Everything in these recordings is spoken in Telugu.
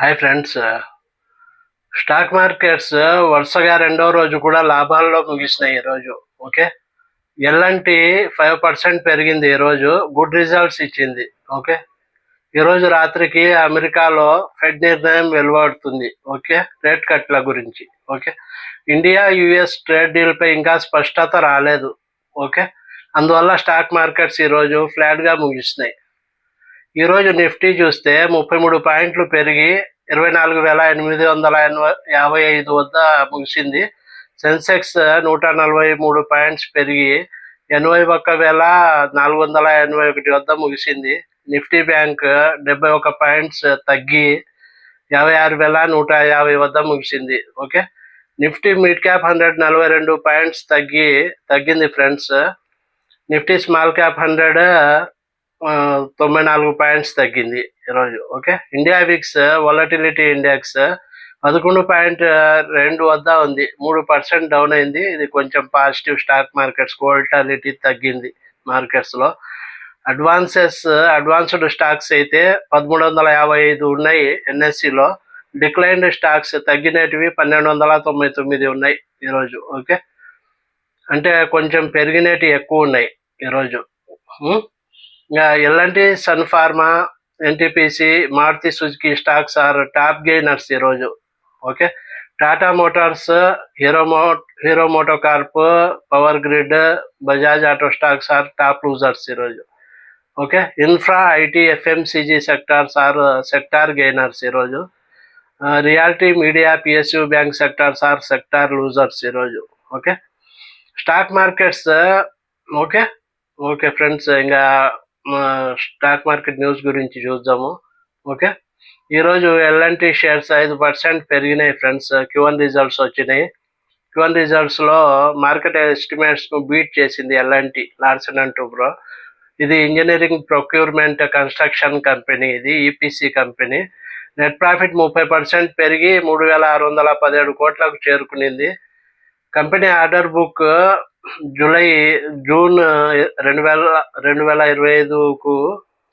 హాయ్ ఫ్రెండ్స్ స్టాక్ మార్కెట్స్ వరుసగా రెండో రోజు కూడా లాభాల్లో ముగిసినాయి ఈరోజు ఓకే ఎల్ఎన్టీ ఫైవ్ పర్సెంట్ పెరిగింది ఈరోజు గుడ్ రిజల్ట్స్ ఇచ్చింది. ఓకే ఈరోజు రాత్రికి అమెరికాలో ఫెడ్ నిర్ణయం వెలువడుతుంది. ఓకే రేట్ కట్ల గురించి. Okay India US trade deal పై ఇంకా స్పష్టత రాలేదు. ఓకే అందువల్ల స్టాక్ మార్కెట్స్ ఈరోజు ఫ్లాట్గా ముగిసినాయి. ఈరోజు నిఫ్టీ చూస్తే ముప్పై మూడు పాయింట్లు పెరిగి ఇరవై నాలుగు వేల ఎనిమిది వందల ఎనభై- యాభై ఐదు వద్ద ముగిసింది. సెన్సెక్స్ నూట నలభై మూడు పాయింట్స్ పెరిగి ఎనభై ఒక్క వేల నాలుగు వందల ఎనభై ఒకటి వద్ద ముగిసింది. నిఫ్టీ బ్యాంక్ డెబ్బై ఒక పాయింట్స్ తగ్గి యాభై ఆరు వేల నూట యాభై వద్ద ముగిసింది. Okay? Nifty mid cap hundred నలభై రెండు పాయింట్స్ తగ్గి తగ్గింది friends. Nifty small cap hundred తొంభై నాలుగు పాయింట్స్ తగ్గింది ఈరోజు okay? India VIX volatility index పదకొండు పాయింట్ రెండు వద్ద ఉంది. మూడు పర్సెంట్ డౌన్ అయింది. ఇది కొంచెం పాజిటివ్ స్టాక్ మార్కెట్స్ వోల్టాలిటీ తగ్గింది మార్కెట్స్లో అడ్వాన్సెస్ అడ్వాన్స్డ్ స్టాక్స్ అయితే పదమూడు వందల యాభై ఐదు ఉన్నాయి ఎన్ఎస్సిలో డిక్లైన్డ్ స్టాక్స్ తగ్గినటివి పన్నెండు వందల తొంభై తొమ్మిది ఉన్నాయి ఈరోజు ఓకే? అంటే కొంచెం పెరిగినవి ఎక్కువ ఉన్నాయి ఈరోజు L N T Sun Pharma NTPC Maruti Suzuki stocks are top gainers ఈరోజు ఓకే? టాటా మోటార్స్ హీరో మో Hero Moto Corp power grid Bajaj auto stocks are top losers ఈరోజు okay? Infra IT FMCG sectors are sector gainers ఈరోజు realty media PSU bank sectors are sector losers ఈరోజు okay? Stock markets okay? Okay friends ఇంకా స్టాక్ మార్కెట్ న్యూస్ గురించి చూద్దాము. ఓకే ఈరోజు ఎల్ఎన్టీ షేర్స్ ఐదు పర్సెంట్ పెరిగినాయి ఫ్రెండ్స్ క్యూఎన్ రిజల్ట్స్ వచ్చినాయి. క్యూఎన్ రిజల్ట్స్లో మార్కెట్ ఎస్టిమేట్స్ను బీట్ చేసింది L N T Larsen and Toubro ఇది ఇంజనీరింగ్ ప్రొక్యూర్మెంట్ కన్స్ట్రక్షన్ కంపెనీ ఇది ఈపీసీ కంపెనీ నెట్ ప్రాఫిట్ ముప్పై పర్సెంట్ పెరిగి మూడు వేల ఆరు వందల పదిహేడు కోట్లకు చేరుకునింది. Company order book July June రెండు వేల రెండు వేల ఇరవై ఐదుకు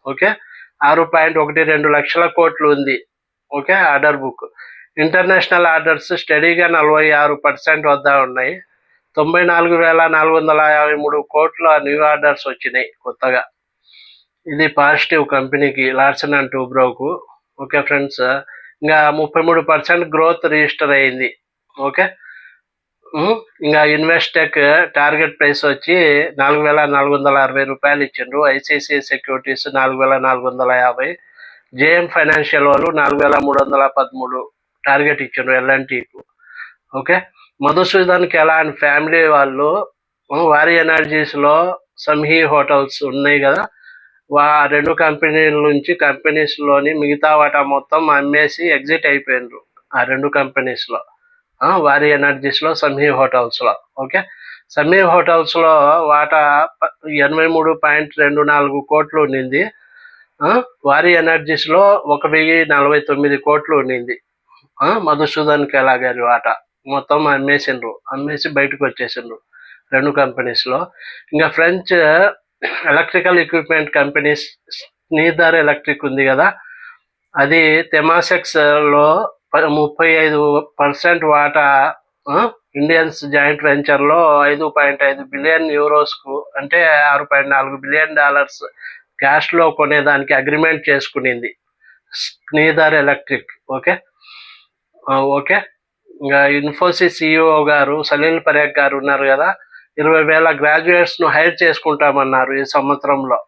ఓకే? ఆరు పాయింట్ ఒకటి రెండు లక్షల కోట్లు ఉంది okay? Order book. International orders స్టడీగా నలభై ఆరు పర్సెంట్ వద్ద ఉన్నాయి. తొంభై నాలుగు వేల నాలుగు వందల యాభై మూడు కోట్ల న్యూ ఆర్డర్స్ వచ్చినాయి కొత్తగా. ఇది పాజిటివ్ కంపెనీకి లార్సన్ అండ్ టూబ్రోకు ఓకే ఫ్రెండ్స్? ఇంకా ముప్పై మూడు పర్సెంట్ గ్రోత్ రిజిస్టర్ అయింది ఓకే? ఇంకా ఇన్వెస్టెక్ టార్గెట్ ప్రైస్ వచ్చి నాలుగు వేల నాలుగు వందల అరవై రూపాయలు ఇచ్చిండ్రు. ఐసిఐసిఐ సెక్యూరిటీస్ నాలుగు వేల నాలుగు వందల యాభై. జేఎం ఫైనాన్షియల్ వాళ్ళు నాలుగు వేల మూడు వందల పదమూడు టార్గెట్ ఇచ్చిండ్రు ఎల్ఎన్టీకు ఓకే? మధుసూదన్ అని ఫ్యామిలీ వాళ్ళు వారి ఎనర్జీస్లో సంహీ హోటల్స్ ఉన్నాయి కదా. వా రెండు కంపెనీల నుంచి కంపెనీస్లోని మిగతా వాటా మొత్తం అమ్మేసి ఎగ్జిట్ అయిపోయినారు ఆ రెండు కంపెనీస్లో వారి ఎనర్జీస్లో సమీ హోటల్స్లో ఓకే సమీ హోటల్స్లో వాటా ఎనభై మూడు పాయింట్ రెండు నాలుగు కోట్లు ఉండింది. వారి ఎనర్జీస్లో ఒక వెయ్యి నలభై తొమ్మిది కోట్లు ఉండింది. మధుసూదన్ కెలా గారి వాటా. మొత్తం అమ్మేసిండ్రు. అమ్మేసి బయటకు వచ్చేసిండ్రు రెండు కంపెనీస్లో. ఇంకా ఫ్రెంచ్ ఎలక్ట్రికల్ ఎక్విప్మెంట్ కంపెనీస్ నీదర్ ఎలక్ట్రిక్ ఉంది కదా. అది తెమాసెక్స్లో ముప్పై ఐదు పర్సెంట్ వాటా ఇండియన్స్ జాయింట్ వెంచర్లో ఐదు పాయింట్ ఐదు బిలియన్ యూరోస్కు అంటే ఆరు పాయింట్ నాలుగు బిలియన్ డాలర్స్ క్యాష్లో కొనేదానికి అగ్రిమెంట్ చేసుకునింది. నీదర్ ఎలక్ట్రిక్ ఓకే? ఓకే? ఇంకా ఇన్ఫోసిస్ సిఇఓ గారు సలీల్ పరేఖ్ గారు ఉన్నారు కదా? ఇరవై వేల గ్రాడ్యుయేట్స్ను హైర్ చేసుకుంటామన్నారు ఈ సంవత్సరంలో.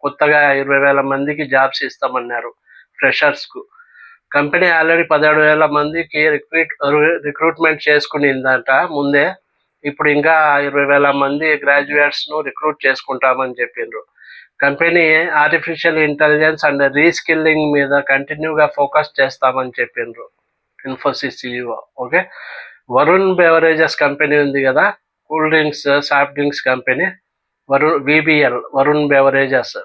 కొత్తగా ఇరవై వేల మందికి జాబ్స్ ఇస్తామన్నారు ఫ్రెషర్స్కు కంపెనీ ఆల్రెడీ పదిహేడు వేల మందికి రిక్రూట్ రిక్రూట్మెంట్ చేసుకునిందంట ముందే. ఇప్పుడు ఇంకా ఇరవై వేల మంది గ్రాడ్యుయేట్స్ను రిక్రూట్ చేసుకుంటామని చెప్పిండ్రు. Company artificial intelligence and reskilling మీద కంటిన్యూగా ఫోకస్ చేస్తామని చెప్పిండ్రు Infosys CEO okay Varun beverages company ఉంది కదా? Cool drinks soft drinks company. Varun VBL Varun beverages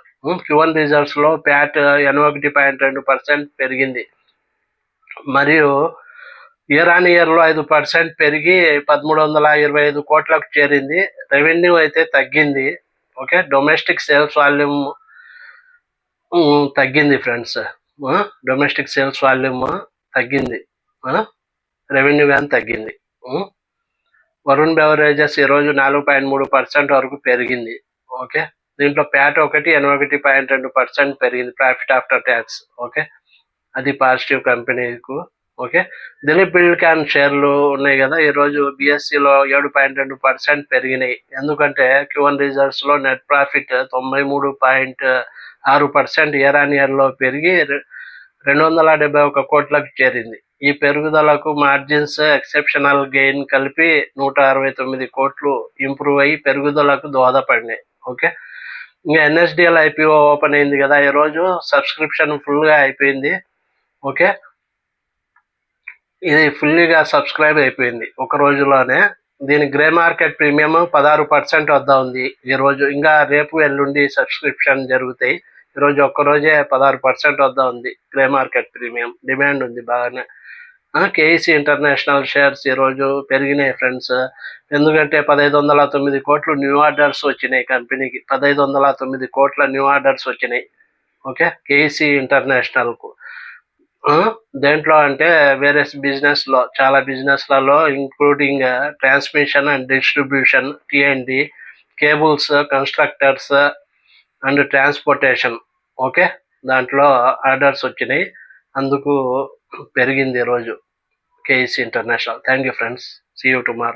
Q N రిజల్ట్స్లో PAT ఎనభై ఒకటి పాయింట్ రెండు పర్సెంట్ పెరిగింది. మరియు ఇయర్ ఆన్ ఇయర్లో ఐదు పర్సెంట్ పెరిగి పదమూడు వందల ఇరవై ఐదు కోట్లకు చేరింది. రెవెన్యూ అయితే తగ్గింది. ఓకే డొమెస్టిక్ సేల్స్ వాల్యూమ్ తగ్గింది ఫ్రెండ్స్ డొమెస్టిక్ సేల్స్ వాల్యూమ్ తగ్గింది. రెవెన్యూ వ్యాన్ తగ్గింది. వరుణ్ బెవరేజెస్ ఈరోజు నాలుగు పాయింట్ మూడు పర్సెంట్ వరకు పెరిగింది. ఓకే దీంట్లో ప్యాట్ ఒకటి ఎనభై ఒకటి పాయింట్ రెండు పర్సెంట్ పెరిగింది. ప్రాఫిట్ ఆఫ్టర్ ట్యాక్స్ ఓకే అది పాజిటివ్ కంపెనీకు ఓకే దిలీప్ బిల్డ్ క్యాన్ షేర్లు ఉన్నాయి కదా. ఈ రోజు బిఎస్సిలో ఏడు పాయింట్ రెండు పర్సెంట్ పెరిగినాయి. ఎందుకంటే క్యూఎన్ రిజల్ట్స్లో నెట్ ప్రాఫిట్ తొంభై మూడు పాయింట్ ఆరు పర్సెంట్ ఇయర్ ఆన్ ఇయర్లో పెరిగి రె- రెండు వందల డెబ్బై ఒక కోట్లకు చేరింది. ఈ పెరుగుదలకు మార్జిన్స్ ఎక్సెప్షనల్ గెయిన్ కలిపి నూట అరవై తొమ్మిది కోట్లు ఇంప్రూవ్ అయ్యి పెరుగుదలకు దోహదపడినాయి. ఓకే ఇంకా ఎన్ఎస్డిఎల్ ఐపీఓ ఓపెన్ అయింది కదా. ఈ రోజు సబ్స్క్రిప్షన్ ఫుల్గా అయిపోయింది. ఓకే? ఇది ఫుల్లీగా సబ్స్క్రైబ్ అయిపోయింది. ఒక రోజులోనే దీని గ్రే మార్కెట్ ప్రీమియం పదహారు పర్సెంట్ వద్ద ఉంది. ఈ రోజు ఇంకా రేపు ఎల్లుండి సబ్స్క్రిప్షన్ జరుగుతాయి. ఈ రోజు ఒక్క రోజే పదహారు పర్సెంట్ వద్ద ఉంది గ్రే మార్కెట్ ప్రీమియం. డిమాండ్ ఉంది బాగానే. కేఈసీ ఇంటర్నేషనల్ షేర్స్ ఈ రోజు పెరిగినాయి ఫ్రెండ్స్. ఎందుకంటే పదహైదు వందల తొమ్మిది కోట్లు న్యూ ఆర్డర్స్ వచ్చినాయి కంపెనీకి. పదహైదు వందల తొమ్మిది కోట్ల న్యూ ఆర్డర్స్ వచ్చినాయి. ఓకే? కేఈసీ ఇంటర్నేషనల్కు దేంట్లో అంటే వేరే బిజినెస్లో చాలా బిజినెస్లలో including transmission and distribution T and D cables constructors and transportation. Okay? దాంట్లో ఆర్డర్స్ వచ్చినాయి. అందుకు పెరిగింది ఈరోజు KEC international. Thank you friends. See you tomorrow.